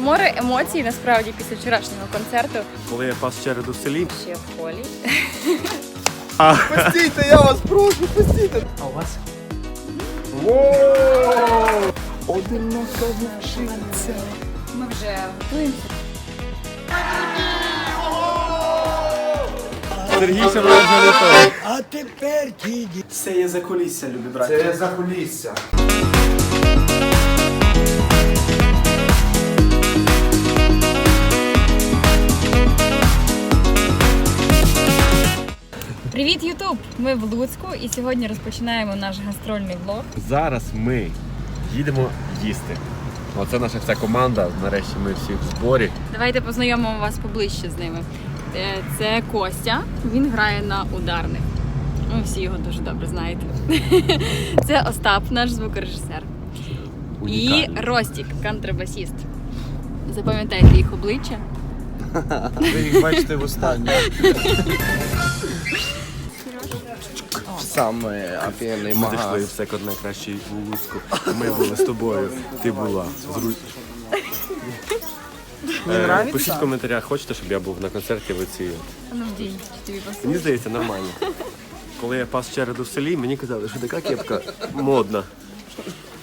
Море емоцій насправді після вчорашнього концерту. Коли я пас череду в селі, Ще в полі. Пустійте, я вас прошу, пустійте. А у вас? Одинока вчиться. Ми вже готуємося. Сергій вже не. А тепер діді. Це є за кулісся, любі браті. Це за кулісся. Привіт, Ютуб! Ми в Луцьку і сьогодні розпочинаємо наш гастрольний влог. Зараз ми їдемо їсти. Оце наша вся команда. Нарешті ми всі в зборі. Давайте познайомимо вас поближче з ними. Е, Це Костя, він грає на ударних. Ви всі його дуже добре знаєте. Це Остап, наш звукорежисер. І Ростік, контрабасіст. Запам'ятайте їх обличчя. Ви їх бачите в останній. Саме офігенний Ми зайшли в секонд найкращий у Луцьку. Ми були з тобою. Ти була з Ру... Е, Пишіть в коментарях, хочете, щоб я був на концерті в цій. Ну, тобі. Мені здається, нормально. Коли я пас череду в селі, мені казали, що така кепка модна.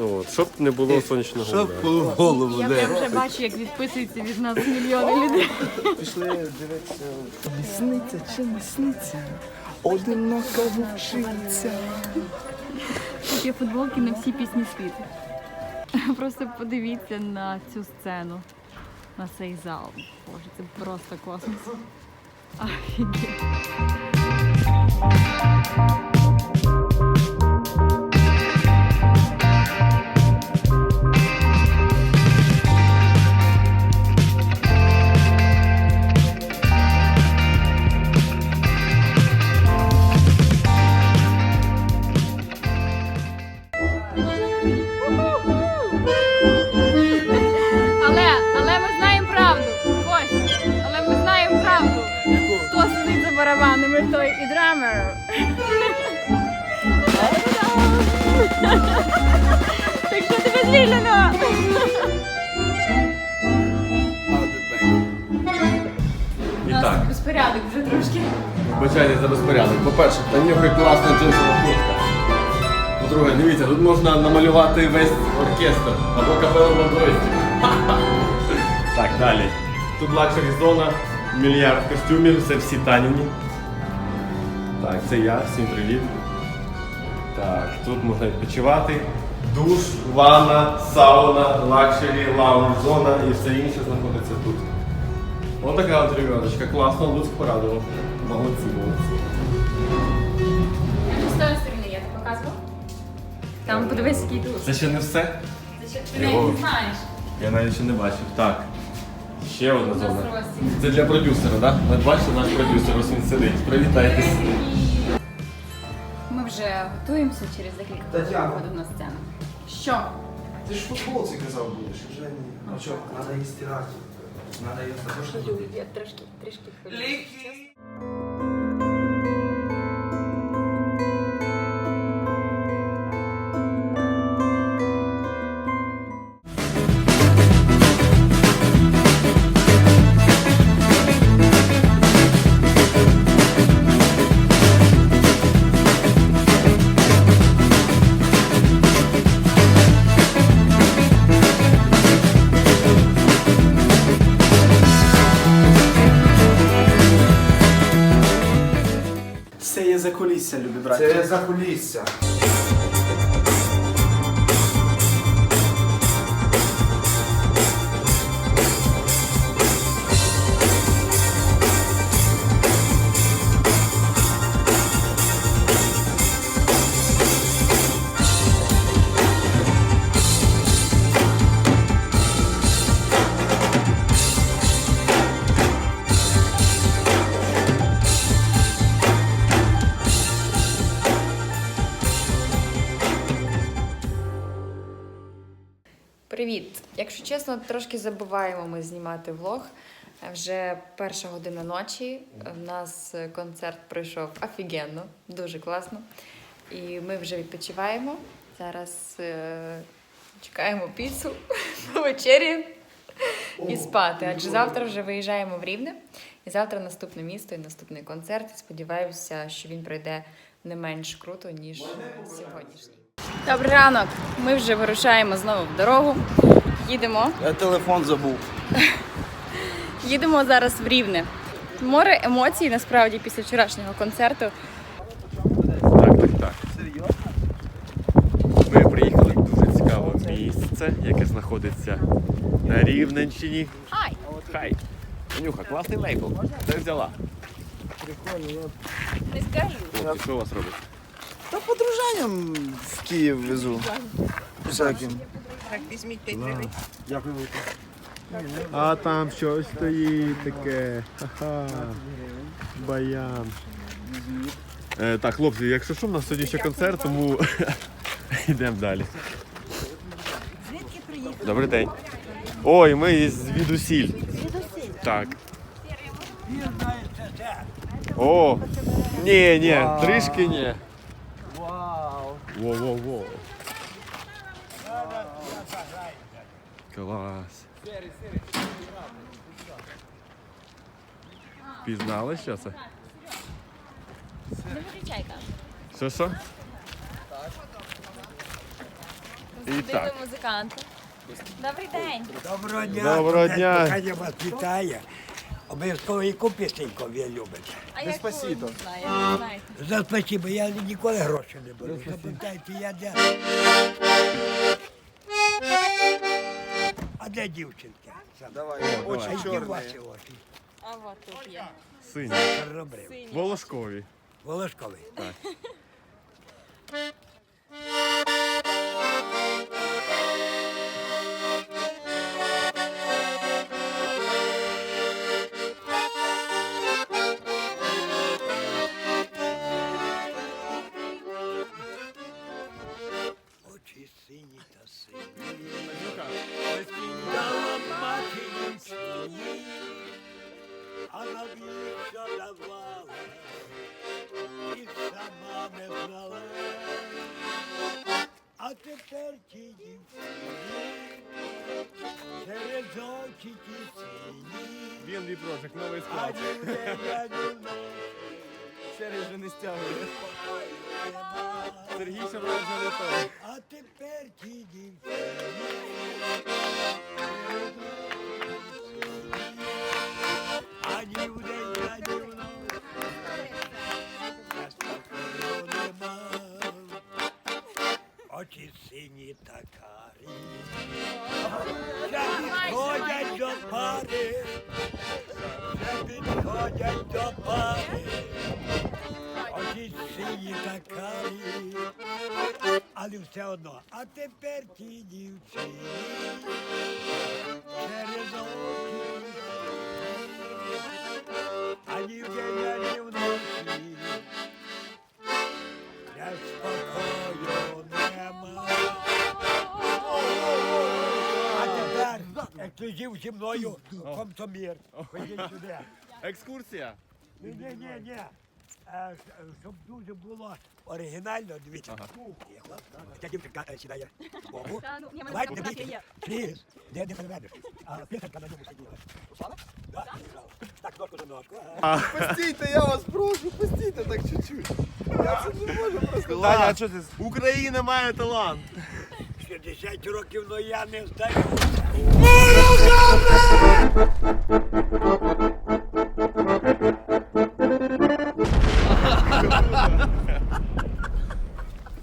От, щоб не було сонячного удару. голову, Я прям вже бачу, як відписуються від нас мільйони людей. Пішли дивитися. Не сниться чи не сниться? Одинока вчиться. Тут є футболки на всі пісні світу. Просто подивіться на цю сцену, на цей зал. Боже, це просто космос. Офігеть. Барабанами, той і драмер. Так що тебе звільнено? І так, Безпорядок вже трошки. вибачайте за безпорядок. По-перше, Танюхи класна джинсова куртка. По-друге, дивіться, тут можна намалювати весь оркестр або капелу Бандойських. Так, далі. Тут лакшері зона, мільярд костюмів, це всі Таніні. Так, це я, всім привіт. Так, тут можна відпочивати. Душ, ванна, сауна, лакшері, лаунж зона і все інше знаходиться тут. Ось така от ребяточка, класно, Луцьк порадував. Молодці, молодці. З тої сторони я тебе показував. Там подивись, який душ. Це ще не все? Це ще ти навіть не знаєш. Я навіть ще не бачив. Так. Ще одна зона. Це для продюсера, так? Да? Ви бачите, наш продюсер, ось він сидить. Привітайтесь. Ми вже готуємося через декілька хвилин Тетяна. на сцену. Що? Ти ж в футболці казав будеш, вже ні. Ну що, треба її стирати. Треба її також Я трошки, трішки хвилююся. Це за кулісся, любі браті. Це за кулісся. Привіт! Якщо чесно, трошки забуваємо ми знімати влог. Вже перша година ночі. У нас концерт пройшов офігенно, дуже класно. І ми вже відпочиваємо. Зараз е, чекаємо піцу по вечері. і спати. Адже завтра вже виїжджаємо в Рівне, і завтра наступне місто і наступний концерт. І сподіваюся, що він пройде не менш круто, ніж сьогоднішній. Добрий ранок! Ми вже вирушаємо знову в дорогу. Їдемо. Я телефон забув. Їдемо зараз в Рівне. Море емоцій насправді після вчорашнього концерту. Так, так, так. Серйозно? Ми приїхали в дуже цікаве місце, яке знаходиться на Рівненщині. Хай! Хай. Нюха, класний лейбл. Де взяла? Не скажу. Хлопці, що у вас робить? Та подружанням в Київ везу. Всяким. Дякую. А там щось стоїть таке. Ха-ха. Баян. Е, так, хлопці, якщо що, у нас сьогодні ще концерт, тому йдемо далі. Добрий день. Ой, ми з Відусіль. Так. О! Ні, ні, трішки ні. Во-во-во. Клас. Пізнали, що це? Що що? І так. музиканти. Добрий день. Доброго дня. Доброго дня. кохання вас вітає. Обов'язково яку пісеньку ви любите. А як Деспасіто. За спасибо, я ніколи гроші не беру. Запам'ятайте, я для... А де дівчинка? Давай, А очі які чорні. ваші очі? А от тут є. Сині. Волошкові. Волошковий. Очі новий а склад. ношу. Вже не стягує. Сергій ще вже не той. А тепер ті дівчині. Ані вдень, ані Очі сині та карі. Вже підходять до пари. Вже підходять до пари. Очі сині та карі. Але все одно, а тепер ті дівчині через очі, ані вдень, ані вночі, я спокою жив зі мною, комсомір, ходіть сюди. Екскурсія. Ні, ні, ні, ні. Е, Щоб дуже було оригінально, дивіться. Тихо. Ця дівчинка е, сідає збоку. Давайте дивіться. Чіз. Де не переведеш. А пісенька на ньому сиділа. Да. Так, ножку за ножку. ага. Пустіть, я вас прошу, пустіть так чуть-чуть. Я це не можу просто. Таня, а що ти? Україна має талант. 60 років, но я не здаю.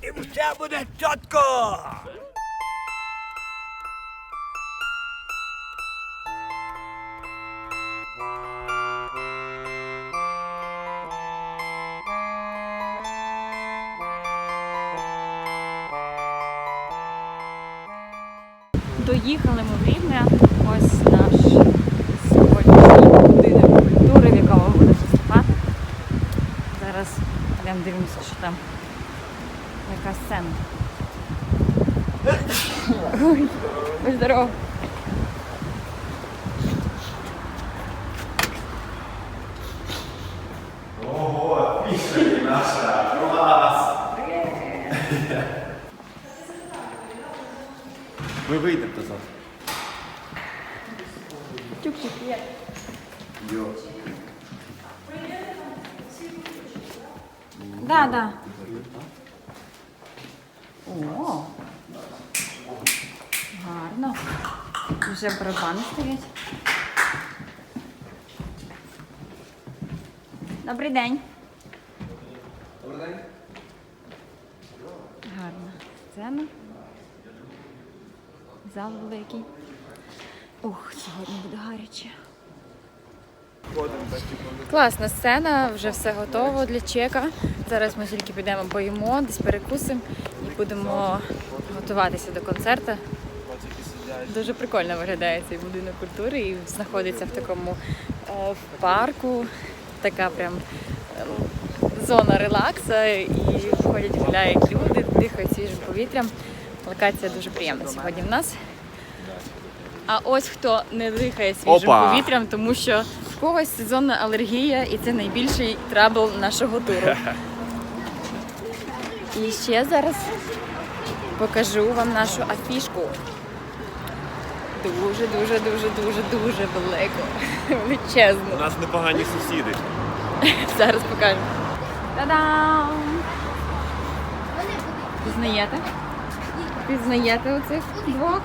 І все буде чітко. Доїхали ми в Рівне. Ось наш сьогоднішній будинок культури, в якому буде виступати. Зараз йдемо дивимося, що там яка сцена. Ой, ось здорово. Ми вийдемо назад. Чук-чук, є. Да, да. О. Гарно. Вже барабани стоять. Добрий день. Добрий день. Гарна сцена. Зал великий. Ух, сьогодні буде гаряче. Класна сцена, вже все готово для чека. Зараз ми тільки підемо поїмо, десь перекусимо і будемо готуватися до концерту. Дуже прикольно виглядає цей будинок культури і знаходиться в такому е, в парку. Така прям е, зона релакса, і входять, гуляють люди, дихають свіжим повітрям. Локація дуже приємна сьогодні в нас. А ось хто не дихає свіжим Опа! повітрям, тому що в когось сезонна алергія, і це найбільший трабл нашого туру. І ще зараз покажу вам нашу афішку. Дуже, дуже, дуже, дуже, дуже велику. Величезну. У нас непогані сусіди. Зараз покажу. Та-дам! Пізнаєте? Пізнаєте оцих двох?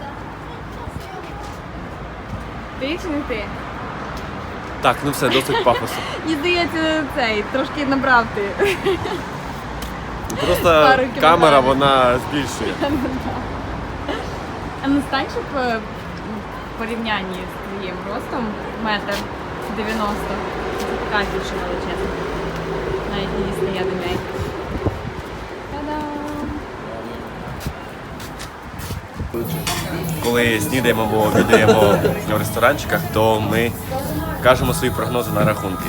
Ти чи не ти? Так, ну все, досить пафосу. І здається, цей трошки набрав ти. Просто Пару камера вона збільшує. А не стань, е, в порівнянні з твоїм ростом метр 90. Це така більше величезна. Навіть не дістає до неї. Та-дам! Коли снідаємо або обідаємо в ресторанчиках, то ми кажемо свої прогнози на рахунки.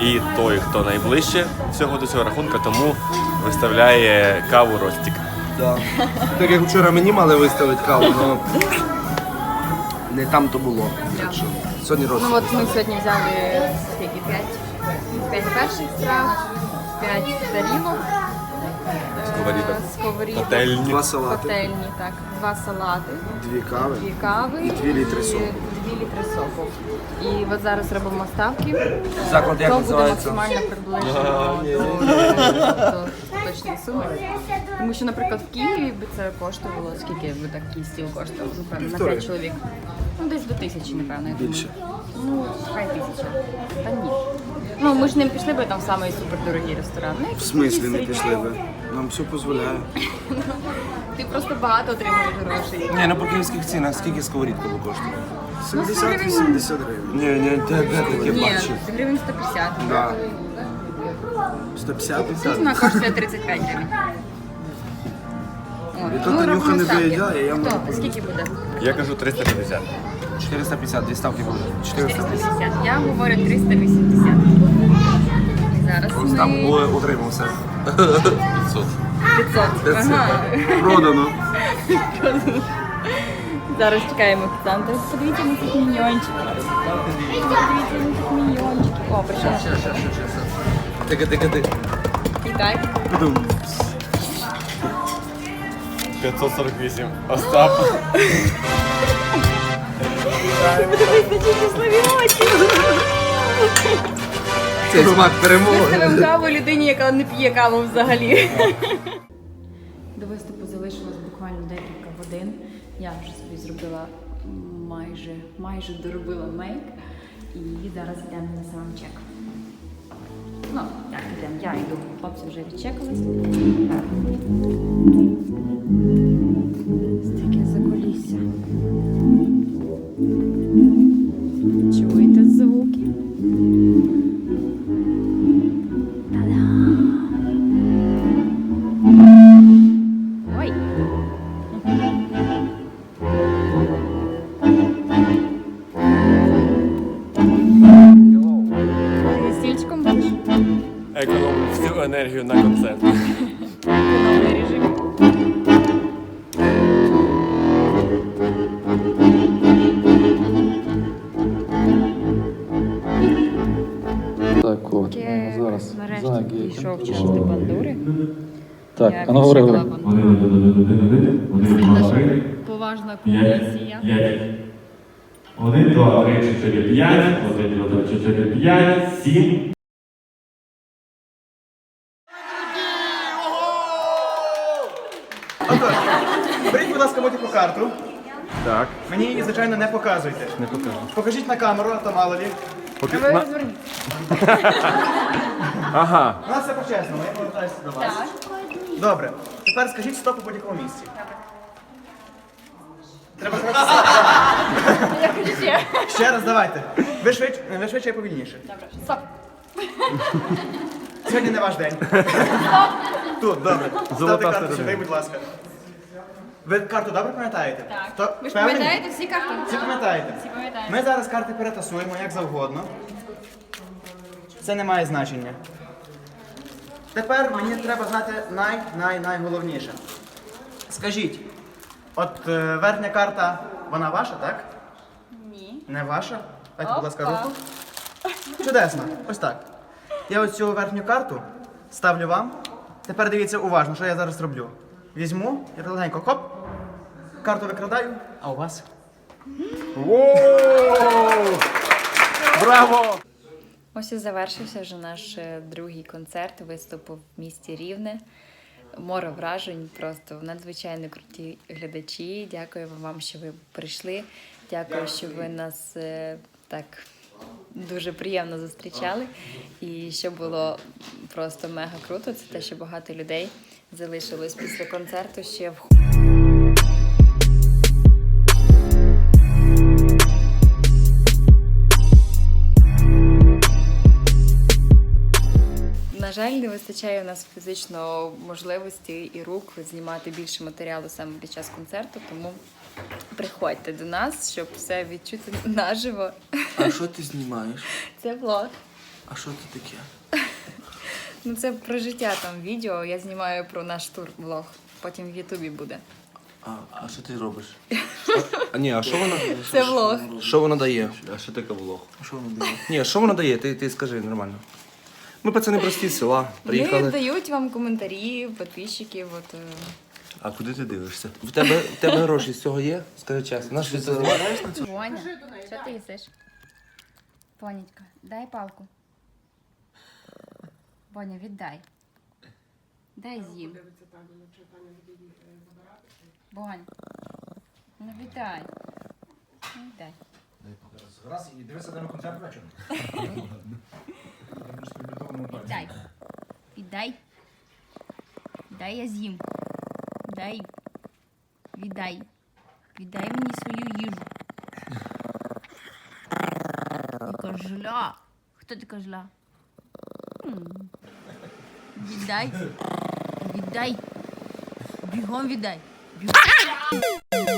І той, хто найближче всього до цього рахунка, тому виставляє каву Ростік. Да. Так як вчора мені мали виставити каву, але не там то було. Так що сьогодні роз. Ну от ми сьогодні взяли скільки? П'ять? П'ять перших страв, п'ять тарілок. е, Сковорідок. сковорідок, Котельні. Два салати, Котельні, так. Два салати, дві кави. дві кави І дві літри соку. Соку. І от зараз робимо ставки. Заклад як буде називається? максимально приближено до, точної суми. Тому що, наприклад, в Києві би це коштувало, скільки би такий стіл коштував? Напевно, на Півтори. 5 чоловік. Ну, десь до тисячі, напевно. я думаю. Більше. Ну, хай тисяча. Та ні. Ну, ми ж не пішли би там в самий супердорогий ресторан. Ну, В якийсь смислі не пішли ви? Нам все дозволяє. Ти просто багато отримуєш грошей. Ні, ну по київських цінах скільки сковорідка би коштує? Ну, 70-80 гривень. Ні, ні, де, де таке Ні, бачив? гривень 150. Да. 150 Вона коштує 35 гривень. От. І то Ну, Танюха робимо не ставки. доїдає, я Хто? можу Скільки буде? Я кажу 350. 450, дві ставки буде. 450. 450. Я говорю 380. Зараз Там ми... було утримався. 500. 500. Ага. Продано. Зараз чекаємо офіціанта. Подивіться на цих міньйончиків. Подивіться на цих міньйончиків. О, прийшов. Тика, тика, тика. І так. 548. Остап. Подивись на ті щасливі очі. Це смак перемоги. Виставимо каву людині, яка не п'є каву взагалі. До виступу залишилось буквально декілька годин. Я вже собі зробила майже, майже доробила мейк. І зараз йдемо на сам чек. Ну, як йдемо? Я йду. Хлопці вже відчекались. Стільки закулісся. Чуєте звуки? Економив всю енергію на концерт. Економний режим. Так, от, зараз. нарешті дійшов час до бандури. Так, а ну говори, говори. поважна комісія. Один, два, три, чотири, п'ять. Один, два, три, чотири, п'ять, сім. Отож, беріть, будь ласка, будь-яку карту. Так. Мені її, звичайно, не показуйте. Не покажу. Покажіть на камеру, а то мало лі. Поки... На... Ага. У нас все по-чесному, я повертаюся до вас. Добре. Тепер скажіть стоп у будь-якому місці. Треба сказати Ще раз давайте. Ви швидше, ви швидше і повільніше. Добре, стоп. Сьогодні не ваш день. Тут, добре. Ставте Золота карту середина. сюди, будь ласка. Ви карту добре пам'ятаєте? Так. Ви ж впевнені? пам'ятаєте всі карти? Всі пам'ятаєте? Всі пам'ятаємо. Ми зараз карти перетасуємо як завгодно. Це не має значення. Тепер мені треба знати най-най-найголовніше. Скажіть, от е, верхня карта, вона ваша, так? Ні. Не ваша? Дайте, будь ласка, Опа. руку. Чудесно. Ось так. Я ось цю верхню карту ставлю вам. Тепер дивіться уважно, що я зараз роблю. Візьму і легенько хоп. Карту викрадаю, а у вас? Браво! Ось і завершився вже наш е, другий концерт, виступ в місті Рівне. Море вражень, просто надзвичайно круті глядачі. Дякую вам, що ви прийшли. Дякую, що ви нас е, так дуже приємно зустрічали. І що було просто мега круто, це те, що багато людей залишилось після концерту ще в На жаль, не вистачає у нас фізично можливості і рук знімати більше матеріалу саме під час концерту, тому приходьте до нас, щоб все відчути наживо. А що ти знімаєш? Це влог. А що це таке? Ну це про життя там відео. Я знімаю про наш тур влог. Потім в Ютубі буде. А, а що ти робиш? А, ні, а що воно? Це влог. Що воно дає? А що таке влог? Що воно дає? Ні, що воно дає? Ти, ти скажи нормально. Ми пацани прості з села. Вони Приїхали. дають вам коментарі, підписчиків. От е, А куди ти дивишся? В тебе, в тебе гроші з цього є? Скажи чесно. Наш ти заробляєш на? Воня, що ти їсиш? Понятька, дай палку. Боня, віддай. Дай з'їм. Бонь. Ну віддай. Ну, Віддай. Раз і дивися на концерт вечором. Віддай. Віддай. Віддай я з'їм. Дай. Віддай. Віддай мені свою їжу. Кожля. Хто ти кожля? Віддай. Віддай. Бігом віддай. Бігом.